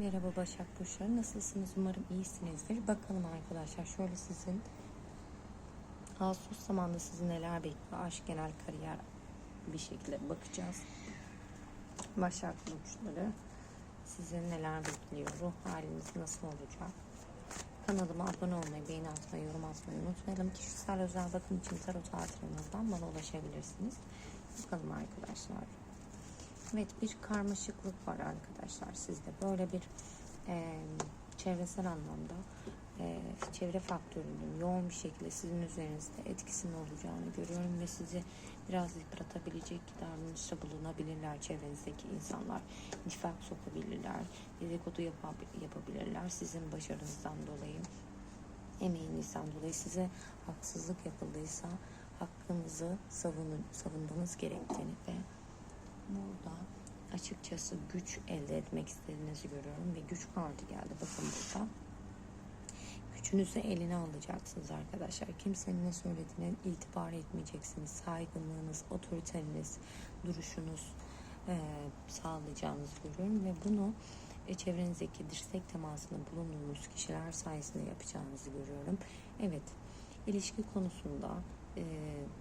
Merhaba Başak Burçları. Nasılsınız? Umarım iyisinizdir. Bakalım arkadaşlar şöyle sizin Ağustos zamanında sizi neler bekliyor? Aşk, genel kariyer bir şekilde bakacağız. Başak Burçları size neler bekliyor? Ruh haliniz nasıl olacak? Kanalıma abone olmayı, beğeni atmayı, yorum atmayı unutmayalım. Kişisel özel bakım için tarot artırımınızdan bana ulaşabilirsiniz. Bakalım arkadaşlar. Evet bir karmaşıklık var arkadaşlar sizde. Böyle bir e, çevresel anlamda e, çevre faktörünün yoğun bir şekilde sizin üzerinizde etkisinin olacağını görüyorum ve sizi biraz yıpratabilecek davranışta bulunabilirler çevrenizdeki insanlar. Nifak sokabilirler, dedikodu yapab- yapabilirler sizin başarınızdan dolayı emeğinizden dolayı size haksızlık yapıldıysa hakkınızı savunun, savunmanız gerektiğini burada açıkçası güç elde etmek istediğinizi görüyorum ve güç kartı geldi. Bakın burada. Gücünüzü eline alacaksınız arkadaşlar. Kimsenin ne söylediğine itibar etmeyeceksiniz. Saygınlığınız, otoriteriniz, duruşunuz e, sağlayacağınızı görüyorum ve bunu e, çevrenizdeki dirsek temasında bulunduğunuz kişiler sayesinde yapacağınızı görüyorum. Evet, ilişki konusunda e,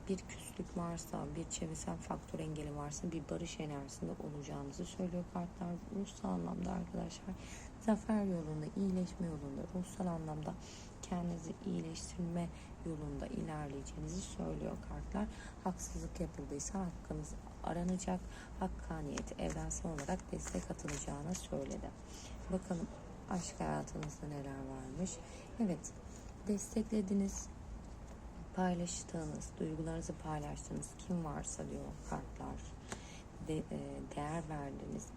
bir küslük varsa, bir çevresel faktör engeli varsa bir barış enerjisinde olacağınızı söylüyor kartlar. Ruhsal anlamda arkadaşlar zafer yolunda, iyileşme yolunda, ruhsal anlamda kendinizi iyileştirme yolunda ilerleyeceğinizi söylüyor kartlar. Haksızlık yapıldıysa hakkınız aranacak, hakkaniyeti evrensel olarak destek atılacağını söyledi. Bakalım aşk hayatınızda neler varmış. Evet, desteklediniz, paylaştığınız, duygularınızı paylaştığınız kim varsa diyor kartlar. De, e, değer verdiğiniz,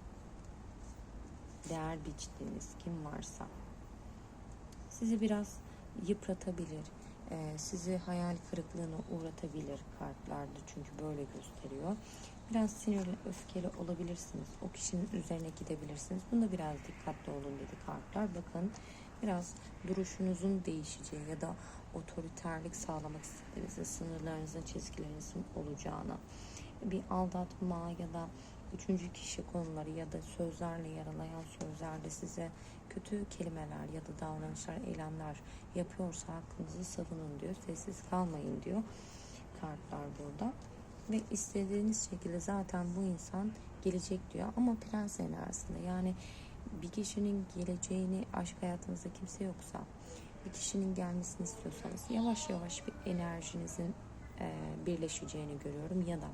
değer biçtiğiniz kim varsa sizi biraz yıpratabilir. e, sizi hayal kırıklığına uğratabilir kartlarda çünkü böyle gösteriyor. Biraz sinirli, öfkeli olabilirsiniz. O kişinin üzerine gidebilirsiniz. Bunda biraz dikkatli olun dedi kartlar. Bakın biraz duruşunuzun değişeceği ya da otoriterlik sağlamak istediğinizde sınırlarınızın, çizgilerinizin olacağını, bir aldatma ya da üçüncü kişi konuları ya da sözlerle yaralayan sözlerle size kötü kelimeler ya da davranışlar, eylemler yapıyorsa hakkınızı savunun diyor. Sessiz kalmayın diyor kartlar burada. Ve istediğiniz şekilde zaten bu insan gelecek diyor ama prens enerjisinde yani bir kişinin geleceğini aşk hayatınızda kimse yoksa bir kişinin gelmesini istiyorsanız yavaş yavaş bir enerjinizin e, birleşeceğini görüyorum ya da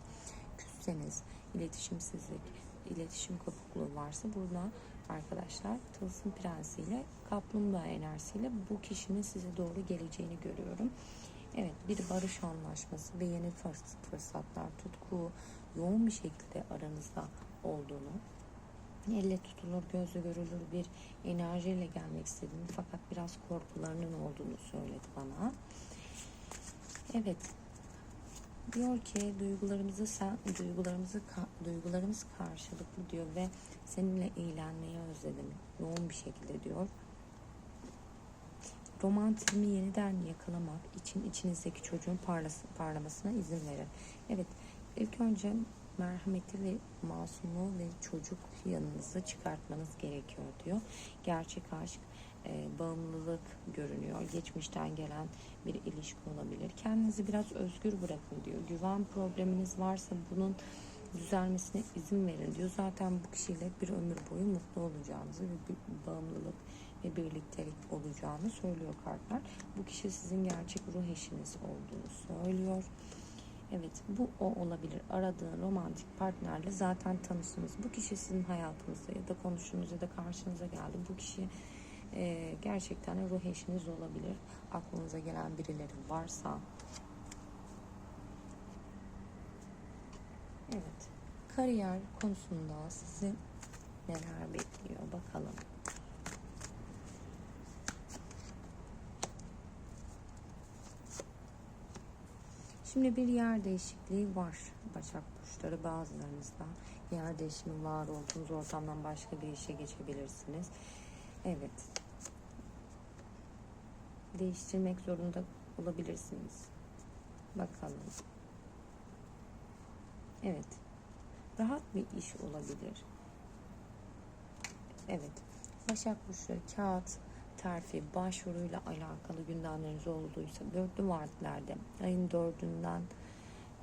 küsseniz iletişimsizlik iletişim kopukluğu varsa burada arkadaşlar tılsım prensiyle kaplumbağa enerjisiyle bu kişinin size doğru geleceğini görüyorum. Evet bir barış anlaşması ve yeni fırsatlar, tutku yoğun bir şekilde aranızda olduğunu elle tutulur, gözle görülür bir enerjiyle gelmek istediğini fakat biraz korkularının olduğunu söyledi bana. Evet. Diyor ki duygularımızı sen duygularımızı duygularımız karşılıklı diyor ve seninle eğlenmeyi özledim. Yoğun bir şekilde diyor. Romantizmi yeniden yakalamak için içinizdeki çocuğun parlası, parlamasına izin verin. Evet, ilk önce merhameti ve masumluğu ve çocuk yanınızı çıkartmanız gerekiyor diyor. Gerçek aşk, e, bağımlılık görünüyor. Geçmişten gelen bir ilişki olabilir. Kendinizi biraz özgür bırakın diyor. Güven probleminiz varsa bunun düzelmesine izin verin diyor. Zaten bu kişiyle bir ömür boyu mutlu olacağınızı ve bir bağımlılık ve birliktelik olacağını söylüyor kartlar. Bu kişi sizin gerçek ruh eşiniz olduğunu söylüyor. Evet bu o olabilir. Aradığın romantik partnerle zaten tanıştınız. Bu kişi sizin hayatınızda ya da konuştunuz ya da karşınıza geldi. Bu kişi e, gerçekten ruh eşiniz olabilir. Aklınıza gelen birileri varsa. Evet. Kariyer konusunda sizi neler bekliyor bakalım. Şimdi bir yer değişikliği var Başak Burçları bazılarınızda. Yer değişimi var olduğunuz ortamdan başka bir işe geçebilirsiniz. Evet. Değiştirmek zorunda olabilirsiniz. Bakalım. Evet. Rahat bir iş olabilir. Evet. Başak Burçları kağıt, terfi, başvuruyla alakalı gündemleriniz olduysa dörtlü vaatlerde ayın dördünden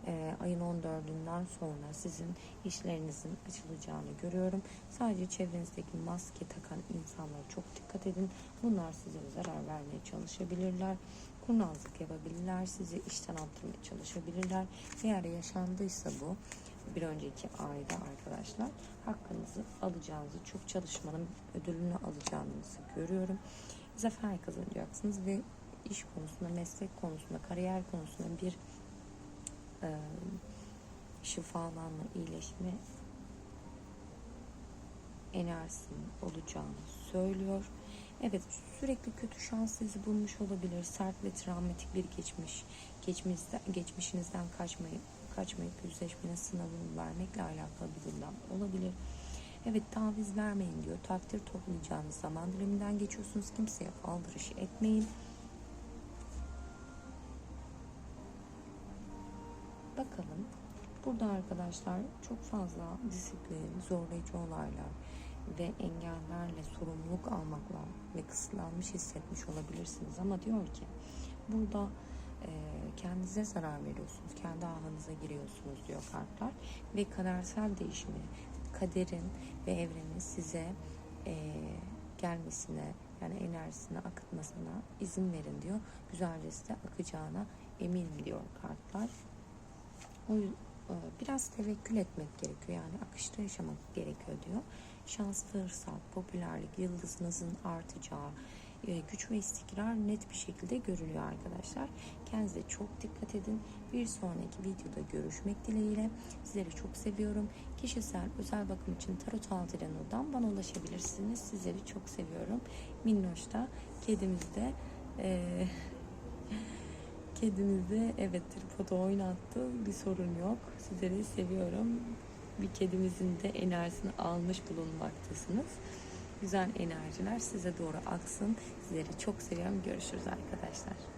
e, ayın 14'ünden sonra sizin işlerinizin açılacağını görüyorum. Sadece çevrenizdeki maske takan insanlara çok dikkat edin. Bunlar size zarar vermeye çalışabilirler. Kurnazlık yapabilirler. Sizi işten attırmaya çalışabilirler. Eğer yaşandıysa bu bir önceki ayda arkadaşlar hakkınızı alacağınızı, çok çalışmanın ödülünü alacağınızı görüyorum. Zafer kazanacaksınız ve iş konusunda, meslek konusunda, kariyer konusunda bir e, şifalanma, iyileşme enerjisinin olacağını söylüyor. Evet sürekli kötü şans sizi bulmuş olabilir. Sert ve travmatik bir geçmiş. Geçmişte, geçmişinizden kaçmayıp, kaçmayıp yüzleşmenin sınavını vermekle alakalı bir gündem olabilir. Evet taviz vermeyin diyor. Takdir toplayacağınız zaman diliminden geçiyorsunuz. Kimseye aldırış etmeyin. Bakalım. Burada arkadaşlar çok fazla disiplin, zorlayıcı olaylar ve engellerle sorumluluk almakla ve kısıtlanmış hissetmiş olabilirsiniz. Ama diyor ki burada kendinize zarar veriyorsunuz. Kendi ahınıza giriyorsunuz diyor kartlar. Ve kadersel değişimi, kaderin ve evrenin size e, gelmesine yani enerjisine akıtmasına izin verin diyor. Güzelce size akacağına eminim diyor kartlar. O yüzden biraz tevekkül etmek gerekiyor. Yani akışta yaşamak gerekiyor diyor. Şans, fırsat, popülerlik, yıldızınızın artacağı, e, güç ve istikrar net bir şekilde görülüyor arkadaşlar. Kendinize çok dikkat edin. Bir sonraki videoda görüşmek dileğiyle. Sizleri çok seviyorum. Kişisel özel bakım için Tarot Altırenur'dan bana ulaşabilirsiniz. Sizleri çok seviyorum. Minnoş da kedimiz de e, kedimiz de evet tripoda oynattı. Bir sorun yok. Sizleri seviyorum. Bir kedimizin de enerjisini almış bulunmaktasınız. Güzel enerjiler size doğru aksın. Sizleri çok seviyorum. Görüşürüz arkadaşlar.